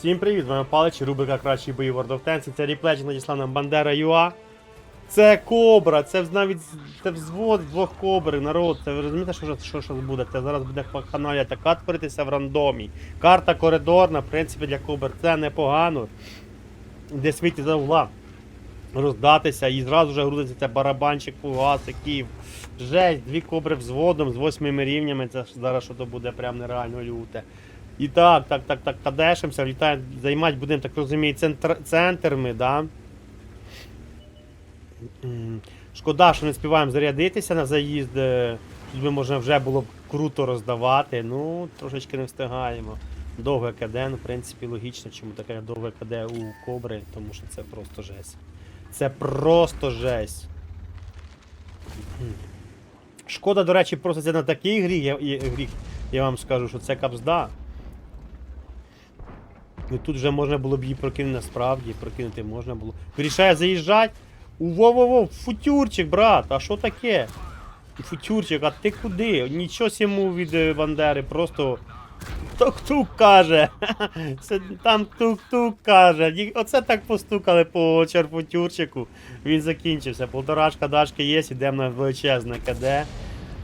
Всім привіт, з вами Палич, рубрика Кращі бої World of Tanks. Це ріплеч надійшла нам Бандера ЮА. Це кобра, це навіть це взвод двох кобри, народ. Це ви розумієте, що, що, що буде? Це зараз буде каналі така творитися в рандомі. Карта коридорна, в принципі, для кобр це непогано. Десь вийти за угла, роздатися і зразу вже грузиться це барабанчик, фугаси, Київ. Жесть, дві кобри взводом з восьмими рівнями. Це зараз що то буде прям нереально люте. І так, так, так, так, кадешимося, літаємо, займати будемо, так розумію, центр, центр ми, да? Шкода, що не співаємо зарядитися на заїзд. е, Тут би можна вже було б круто роздавати. Ну, трошечки не встигаємо. Довге КД, ну, в принципі, логічно, чому таке довге КД у кобри, тому що це просто жесть. Це просто жесть. Шкода, до речі, просто це на такій грі, я, я, я вам скажу, що це капзда. Ну тут вже можна було б її прокинути насправді, прокинути можна було. Вирішає заїжджати. Во-во-во, футюрчик, брат, а що таке? Футюрчик, а ти куди? Нічого сьому від е, Бандери, просто тук-тук каже. Це там тук-тук каже. Оце так постукали по черфутюрчику. Він закінчився. Полторашка дашки є, йдемо на величезне КД.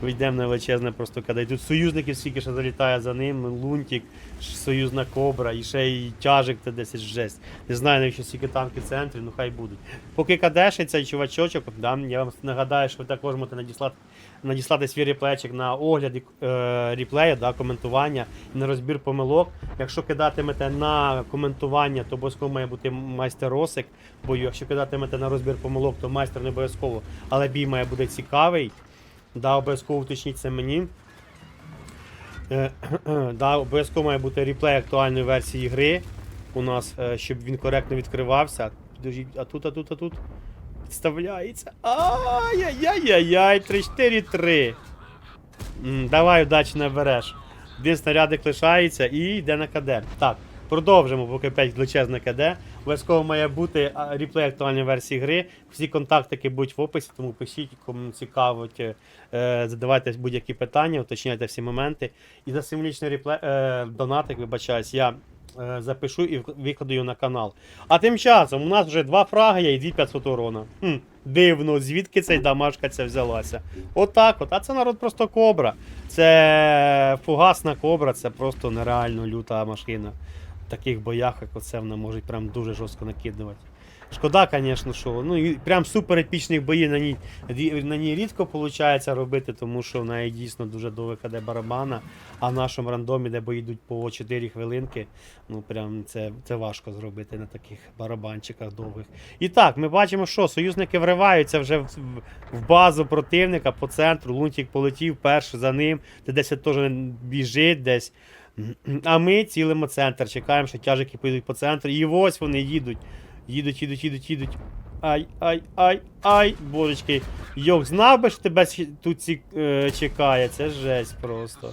Йдемо на величезне просто. І тут союзників скільки ще залітає за ним, Лунтик, союзна кобра, і ще й тяжик та 10 жесть. Не знаю, навіщо стільки танки в центрі, ну хай будуть. Поки кадешиться чувачочок, да, я вам нагадаю, що ви також можете надіслати, надіслати свій реплейчик на огляд е, реплею, да, коментування на розбір помилок. Якщо кидатимете на коментування, то обов'язково має бути майстер Росик бою. Якщо кидатимете на розбір помилок, то майстер не обов'язково, але бій має бути цікавий. Да, обов'язково уточніть це мені. Е, да, обов'язково має бути реплей актуальної версії гри у нас, е, щоб він коректно відкривався. А тут, а тут, а тут. Підставляється. Ай-яй-яй-яй, 3-4-3. Давай удачі набереш. Один снарядик лишається і йде на КД. Так, продовжимо, поки 5 величезне КД. Обов'язково має бути реплей актуальної версії гри. Всі контактики будуть в описі, тому пишіть, кому цікавить, е, задавайте будь-які питання, уточняйте всі моменти. І за символічний реплей, е, донатик, вибачаюсь, я е, запишу і викладу його на канал. А тим часом у нас вже два фраги і 2500 урона. Хм, дивно, звідки цей дамашка ця взялася. Отак от. А це народ просто кобра. Це фугасна кобра, це просто нереально люта машина. Таких боях, як оце, вона може прям дуже жорстко накидувати. Шкода, звісно, що ну прям супер епічних боїв на ній, на ній рідко виходить робити, тому що в неї дійсно дуже довга КД барабана, а в нашому рандомі, де бої йдуть по 4 хвилинки, ну прям це, це важко зробити на таких барабанчиках довгих. І так, ми бачимо, що союзники вриваються вже в, в базу противника по центру. Лунтик полетів перший за ним, де десь теж біжить десь. А ми цілимо центр, чекаємо, що тяжики підуть по центру. І ось вони їдуть. Їдуть, їдуть, їдуть, їдуть. Ай, ай, ай, ай, божечки. Йох, знав би, що тебе тут ці, е, чекає. Це жесть просто.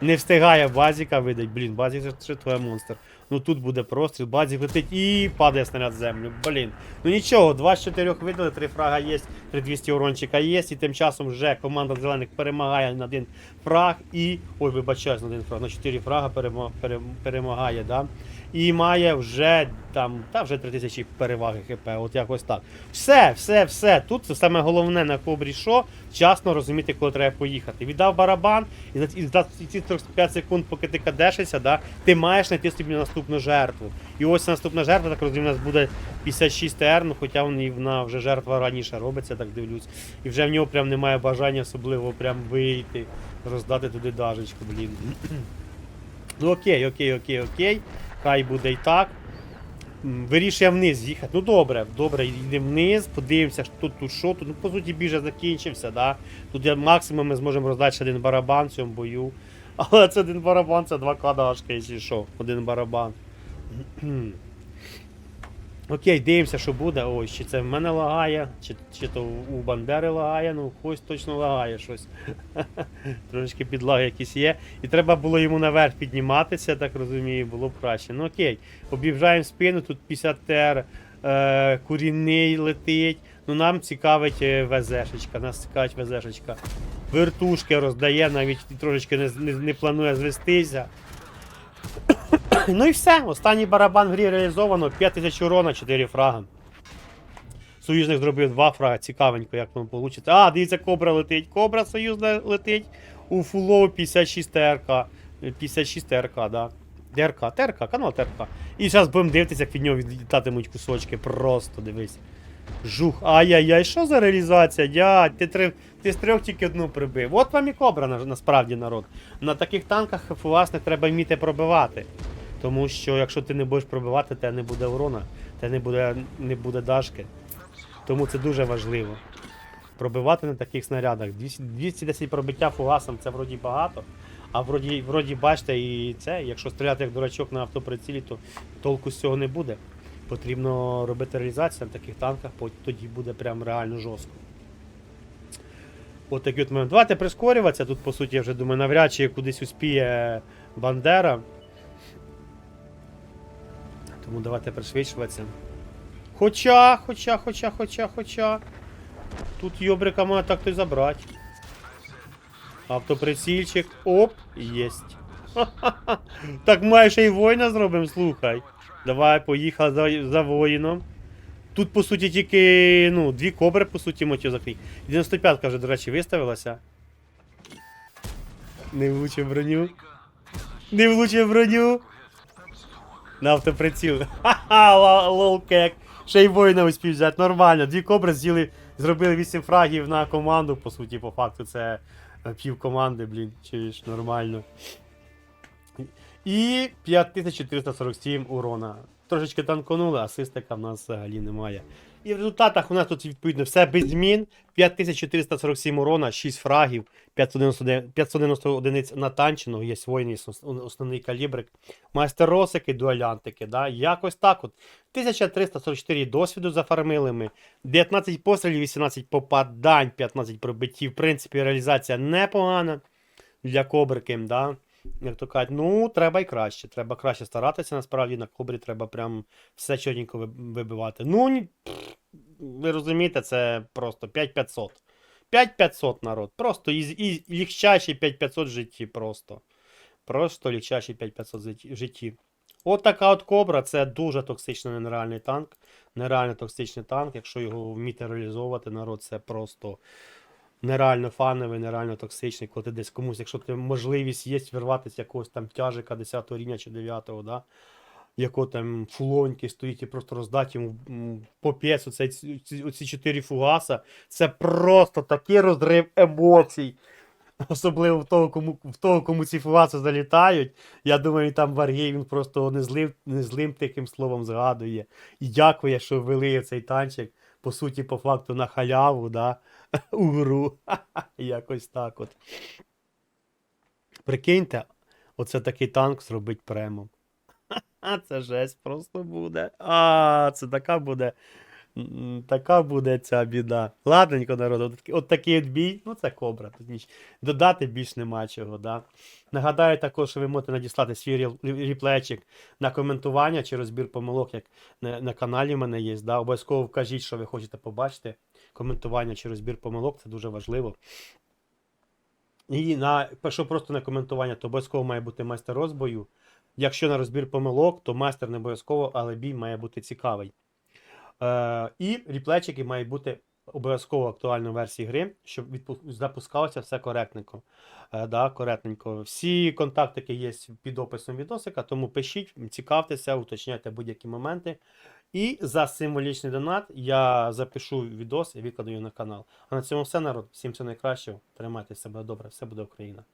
Не встигає базіка видати, Блін, базік це твоя монстр. Ну тут буде простріл, базік летить і падає снаряд в землю. Блін. Ну нічого, 2 з 4 видали, 3 фрага є, 3200 урончика є, і тим часом вже команда зелених перемагає на один фраг і. Ой, вибачаюсь, на один фраг, на 4 фрага перемагає, да? І має вже там, та вже 3000 переваги ХП, от якось так. Все, все, все. Тут саме головне на кобрі що, вчасно розуміти, коли треба поїхати. Віддав барабан, і за, ці 45 секунд, поки ти кадешишся, да, ти маєш знайти собі наступну жертву. І ось наступна жертва, так розумію, у нас буде 56 ТР, ну хоча вона, вже жертва раніше робиться, так дивлюсь. І вже в нього прям немає бажання особливо прям вийти, роздати туди дажечку, блін. Ну окей, окей, окей, окей. Хай буде і так. Вирішує вниз їхати. Ну добре, добре, йдемо вниз, подивимося, що тут, тут що тут. Ну, по суті, біже закінчився, да? Тут максимум ми зможемо роздати ще один барабан в цьому бою. Але це один барабан, це два кадашки, якщо що, один барабан. Окей, дивимося, що буде. Ось, чи це в мене лагає, чи, чи то у Бандери лагає, ну хтось точно лагає щось. Трошки підлаги якісь є. І треба було йому наверх підніматися, так розумію, було б краще. Ну окей, об'їжджаємо спину, тут 50 тер, е, курінний летить. Ну нам цікавить е, ВЗшечка, нас цікавить ВЗшечка. Вертушки роздає, навіть трошечки не, не, не планує звестися. Ну і все. Останній барабан в грі реалізовано. 5000 урона, 4 фрага. Союзник зробив 2 фрага. Цікавенько, як воно вийде. А, дивіться, кобра летить. Кобра союзна летить у фулоу 56 ТРК. 56 ТРК, да. ТРК, ТРК, канал ТРК. І зараз будемо дивитися, як від нього відлітатимуть кусочки. Просто дивись. Жух. Ай-яй-яй, що за реалізація? Дядь, ти, три, ти з трьох тільки одну прибив. От вам і кобра на- насправді народ. На таких танках власне треба вміти пробивати. Тому що якщо ти не будеш пробивати, те не буде урона, те не буде, не буде дашки. Тому це дуже важливо. Пробивати на таких снарядах. 210 пробиття фугасом це вроді багато. А вроді, вроді бачите, і це, якщо стріляти як дурачок на автоприцілі, то толку з цього не буде. Потрібно робити реалізацію на таких танках, тоді буде прям реально жорстко. От такий от момент. Давайте прискорюватися. Тут, по суті, я вже думаю, навряд чи кудись успіє Бандера. Тому давайте пришвидшуватися. Хоча, хоча, хоча, хоча, хоча. Тут йобрика має так то й забрати. Автоприцільчик. Оп, єсть. Ха-ха-ха. Так має ще й воїна зробимо, слухай. Давай, поїхали за, за воїном. Тут, по суті, тільки ну, дві кобри, по суті, мотив закрій. 95-ка вже, до речі, виставилася. Не влучив броню. Не влучив броню. На автоприціл. Ха-ха, лолкек. Ще й воїна успів взяти. Нормально. Дві кобри з'їли, зробили 8 фрагів на команду, по суті, по факту, це пів команди, блін, чуєш, нормально. І 5447 урона. Трошечки танконули, асистика в нас взагалі немає. І в результатах у нас тут відповідно все без змін. 5447 урона, 6 фрагів, 591, 590 одиниць натанченого, є воїни, основний калібрик. Майстеросики, дуалянтики, да? якось так от. 1344 досвіду зафармили ми, 19 пострілів, 18 попадань, 15 пробиттів. В принципі, реалізація непогана для кобрики, да? Як то кажуть, ну, треба й краще. Треба краще старатися, насправді на кобрі треба прям все чорненько вибивати. Ну, ви розумієте, це просто 5500. 5500 народ. Просто і, і легчайший 5500 в житті просто. Просто легчайший 5500 в житті-. От така от кобра, це дуже токсичний нереальний танк. Нереально токсичний танк. Якщо його вміти реалізовувати, народ, це просто нереально фановий, нереально токсичний, коли ти десь комусь, якщо ти можливість є вирватися якогось там тяжика 10 рівня чи 9, да? Яко там фулоньки стоїть і просто роздати йому м, попець, оцей, ці, оці чотири фугаса, це просто такий розрив емоцій. Особливо в того, кому, в того, кому ці фугаси залітають. Я думаю, там варгей, він просто не злим, не злим таким словом згадує. І дякує, що ввели цей танчик, по суті, по факту на халяву, да? у гру. Якось так от. Прикиньте, оце такий танк зробить премом. Це жесть просто буде. А, це така буде. Така буде ця біда. Ладненько, народ, от, такий- от бій, ну це кобра. Тут ніч. Додати більш нема чого, да. Нагадаю також, що ви можете надіслати свій ріплейчик на коментування чи розбір помилок, як на, на каналі в мене є. Да. Обов'язково вкажіть, що ви хочете побачити. Коментування чи розбір помилок, це дуже важливо. І на, якщо просто на коментування, то обов'язково має бути майстер розбою. Якщо на розбір помилок, то майстер не обов'язково, але бій має бути цікавий. Е, і ріплечики мають бути обов'язково актуальною версії гри, щоб запускалося все коректненько. Е, да, коректненько. Всі контактики є під описом відосика, тому пишіть, цікавтеся, уточняйте будь-які моменти. І за символічний донат я запишу відос і викладу його на канал. А на цьому все, народ. Всім всього найкращого. Тримайте себе добре, все буде Україна.